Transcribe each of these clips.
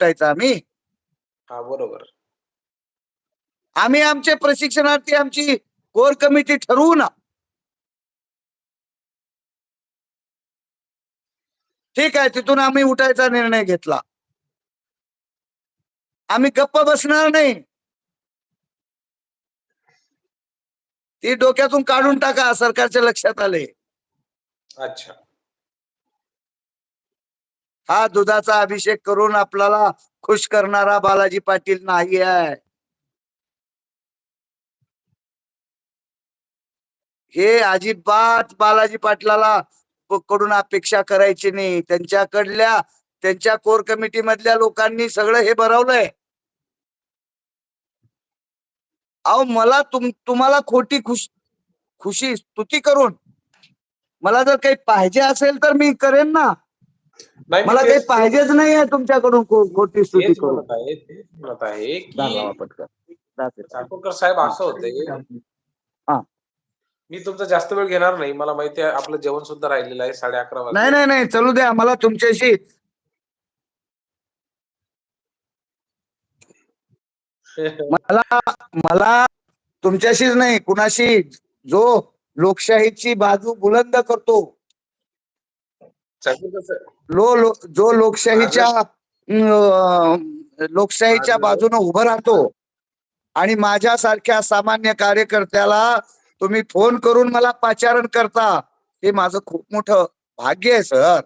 उपटायचं आम्ही. हा बरोबर. आम्ही आमचे प्रशिक्षणार्थी आमची कोर कमिटी ठरवू ना. ठीक आहे तिथून आम्ही उठायचा निर्णय घेतला. आम्ही गप्प बसणार नाही. ती डोक्यातून काढून टाका सरकारच्या लक्षात आले. अच्छा. हा दुधाचा अभिषेक करून आपल्याला खुश करणारा बालाजी पाटील नाही आहे. हे अजिबात बालाजी पाटलाला कडून अपेक्षा करायची नाही. त्यांच्याकडल्या त्यांच्या कोर कमिटी मधल्या लोकांनी सगळं हे भरवलंय. अहो मला तुम तुम्हाला खोटी खुश खुशी स्तुती करून मला जर काही पाहिजे असेल तर मी करेन ना. मला काही पाहिजेच नाही आहे तुमच्याकडून खो- खोटी स्तुती तेच करून. म्हणत आहे तेच म्हणत आहे दाखवा की पटकन. दाखवा. चाकूरकर साहेब असं होते हा. मी तुमचा जास्त वेळ घेणार नाही. मला माहिती आहे आपलं जेवण सुद्धा राहिलेलं आहे साडे अकरा वाजले. नाही नाही नाही. चलू द्या. मला तुमच्याशी मला मला तुमच्याशीच नाही कुणाशी जो लोकशाहीची बाजू बुलंद करतो. लो लो जो लोकशाहीच्या लोकशाहीच्या बाजूने उभं राहतो आणि माझ्यासारख्या सामान्य कार्यकर्त्याला तुम्ही फोन करून मला पाचारण करता हे माझं खूप मोठं भाग्य आहे सर.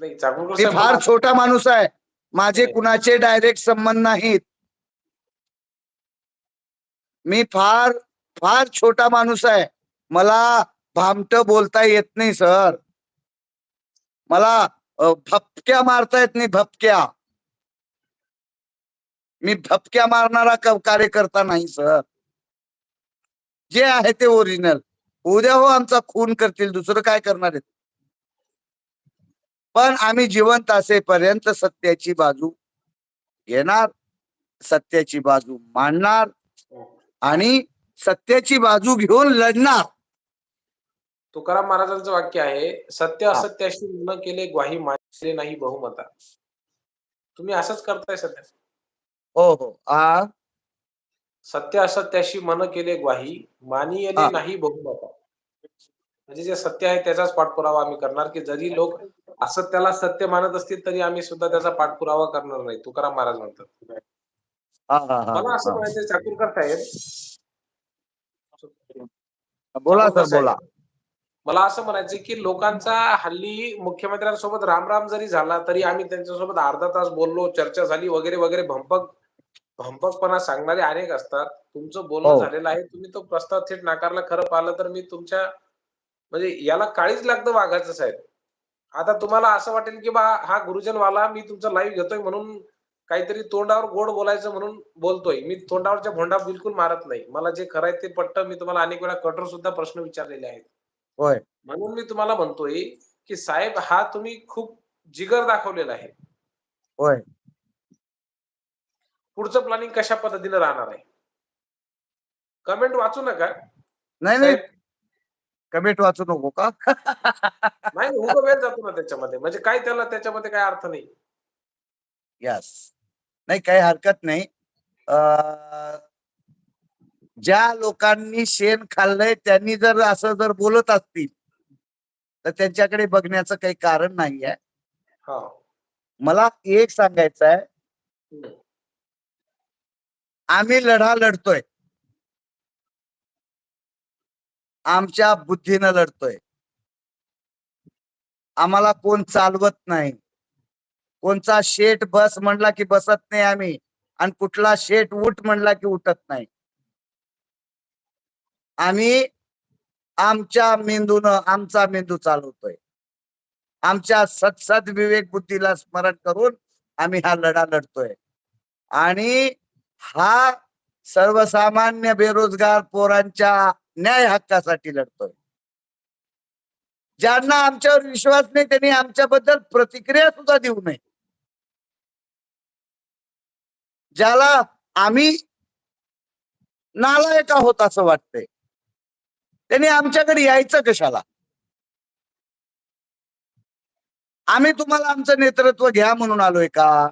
मी फार छोटा माणूस आहे. माझे. कुणाचे डायरेक्ट संबंध नाहीत. मी फार फार छोटा माणूस आहे. मला भामट बोलता येत नाही सर. मला भपक्या मारता येत नाही भपक्या. मी भपक्या मारणारा कार्यकर्ता नाही सर. जे आहे ते ओरिजिनल उद्या हो आमचा खून करतील दुसरं काय करणार आहेत? पण आम्ही जिवंत असेपर्यंत सत्याची बाजू घेणार सत्याची बाजू मांडणार आणि सत्याची बाजू घेऊन लढणार. तुकाराम महाराजांचं वाक्य आहे सत्य असत्याशी न केले ग्वाही मानले नाही बहुमता. तुम्ही असंच करताय सध्या? हो हो. आ? सत्य असत्याशी मन केले ग्वाही मानियले हा. नाही बहुमता. म्हणजे जे सत्य आहे त्याचाच पाठपुरावा आम्ही करणार की जरी लोक असत्याला सत्य मानत असतील तरी आम्ही सुद्धा त्याचा पाठपुरावा करणार नाही तुकाराम महाराज म्हणतात. मला असं. म्हणायचं चाकूरकर साहेब बोला सर बोला. मला असं म्हणायचं की लोकांचा हल्ली मुख्यमंत्र्यांसोबत रामराम जरी झाला तरी आम्ही त्यांच्यासोबत अर्धा तास बोललो चर्चा झाली वगैरे वगैरे भंपक भंपकपणा सांगणारे अनेक असतात. तुमचं बोलणं हो. झालेलं आहे तुम्ही तो प्रस्ताव थेट नाकारला खरं पाहिलं तर मी तुमच्या म्हणजे याला काळीच लागतं वाघाचं साहेब. आता तुम्हाला असं वाटेल की बा हा गुरुजनवाला मी तुमचा लाईव्ह घेतोय म्हणून काहीतरी तोंडावर गोड बोलायचं म्हणून बोलतोय. मी तोंडावरच्या भोंडा बिलकुल मारत नाही. मला जे खरं आहे ते पट्ट मी तुम्हाला अनेक वेळा कठोर सुद्धा प्रश्न विचारलेले आहेत. होय. म्हणून मी तुम्हाला म्हणतोय की साहेब हा तुम्ही खूप जिगर दाखवलेला आहे. होय. पुढचं प्लॅनिंग कशा पद्धतीने राहणार आहे? कमेंट वाचू नका. नाही नाही. साहेब. कमेंट वाचू नको का? नाही वेळ जातो ना त्याच्यामध्ये. म्हणजे काय त्याला त्याच्यामध्ये काय अर्थ नाही. यस नाही काही हरकत नाही. अं, ज्या लोकांनी शेण खाल्लंय त्यांनी जर असं जर बोलत असतील तर त्यांच्याकडे बघण्याचं काही कारण नाही आहे हा. मला एक सांगायचं आहे. आम्ही लढा लढतोय. आमच्या बुद्धीनं लढतोय. आम्हाला कोण चालवत नाही. कोणचा शेट बस म्हणला की बसत नाही आम्ही आणि कुठला शेट उठ म्हणला की उठत नाही. आम्ही आमच्या मेंदूनं आमचा मेंदू चालवतोय. आमच्या सत्सद विवेक बुद्धीला स्मरण करून आम्ही हा लढा लढतोय. आणि हा सर्वसामान्य बेरोजगार पोरांच्या न्याय हक्कासाठी लढतोय. ज्यांना आमच्यावर विश्वास नाही त्यांनी आमच्याबद्दल प्रतिक्रिया सुद्धा देऊ नये. ज्याला आम्ही नालायक आहोत असं वाटतंय. त्यांनी आमच्याकडे यायचं कशाला? आम्ही तुम्हाला आमचं नेतृत्व घ्या म्हणून आलोय का?